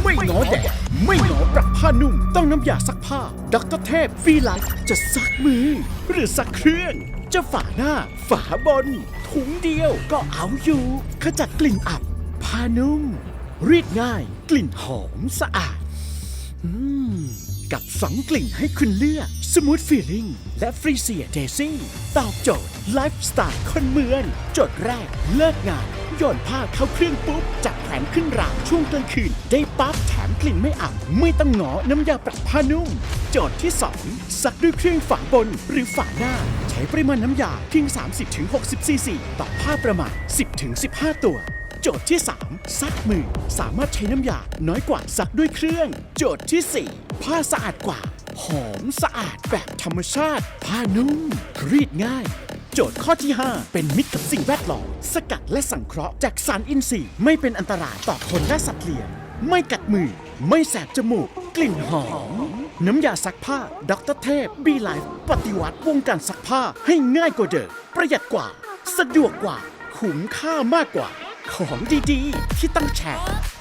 ไม่ง้อแดดไม่ง้อปรับผ้านุ่ม ต้องน้ำยาซักผ้าดรเทพฟีไลท์จะซักมือ หรือซักเครื่อง จะฝาหน้า ฝาบน ถุงเดียวก็เอาอยู่ ขจัดกลิ่นอับ ผ้านุ่ม รีดง่าย กลิ่นหอมสะอาดอืมกับสองกลิ่นให้คุณเลือก Smooth Feeling และ f r e e z i a Daisy ตอบโจทย์ไลฟ์สไตล์คนเมือง โจทย์แรกเลิกงานโยนผ้าเข้าเครื่องปุ๊บจัดแผนขึ้นรา ช่วงกลางคืน ได้ปั๊บแถมกลิ่นไม่อับไม่ต้องหงอน้ำยาปรับผ้านุ่ม โจทย์ที่ 2 ซักด้วยเครื่องฝาบนหรือฝาหน้า ใช้ปริมาณน้ำยาเพียง 30-60ซีซีต่อผ้าประมาณ 10-15 ตัวโจทย์ที่ 3 ซักมือ สามารถใช้น้ำยาน้อยกว่าซักด้วยเครื่อง โจทย์ที่ 4 ผ้าสะอาดกว่า หอมสะอาดแบบธรรมชาติ ผ้านุ่มรีดง่าย โจทย์ข้อที่ 5 เป็นมิตรกับสิ่งแวดล้อมสกัดและสังเคราะห์จากสารอินทรีย์ ไม่เป็นอันตรายต่อคนและสัตว์เลี้ยง ไม่กัดมือ ไม่แสบจมูก กลิ่นหอม น้ำยาซักผ้าดรเทพบีไลฟ์ปฏิวัติวงการซักผ้าให้ง่ายกว่าเดิมประหยัดกว่า สะดวกกว่า คุ้มค่ามากกว่า ของดีๆ ที่ต้องแชร์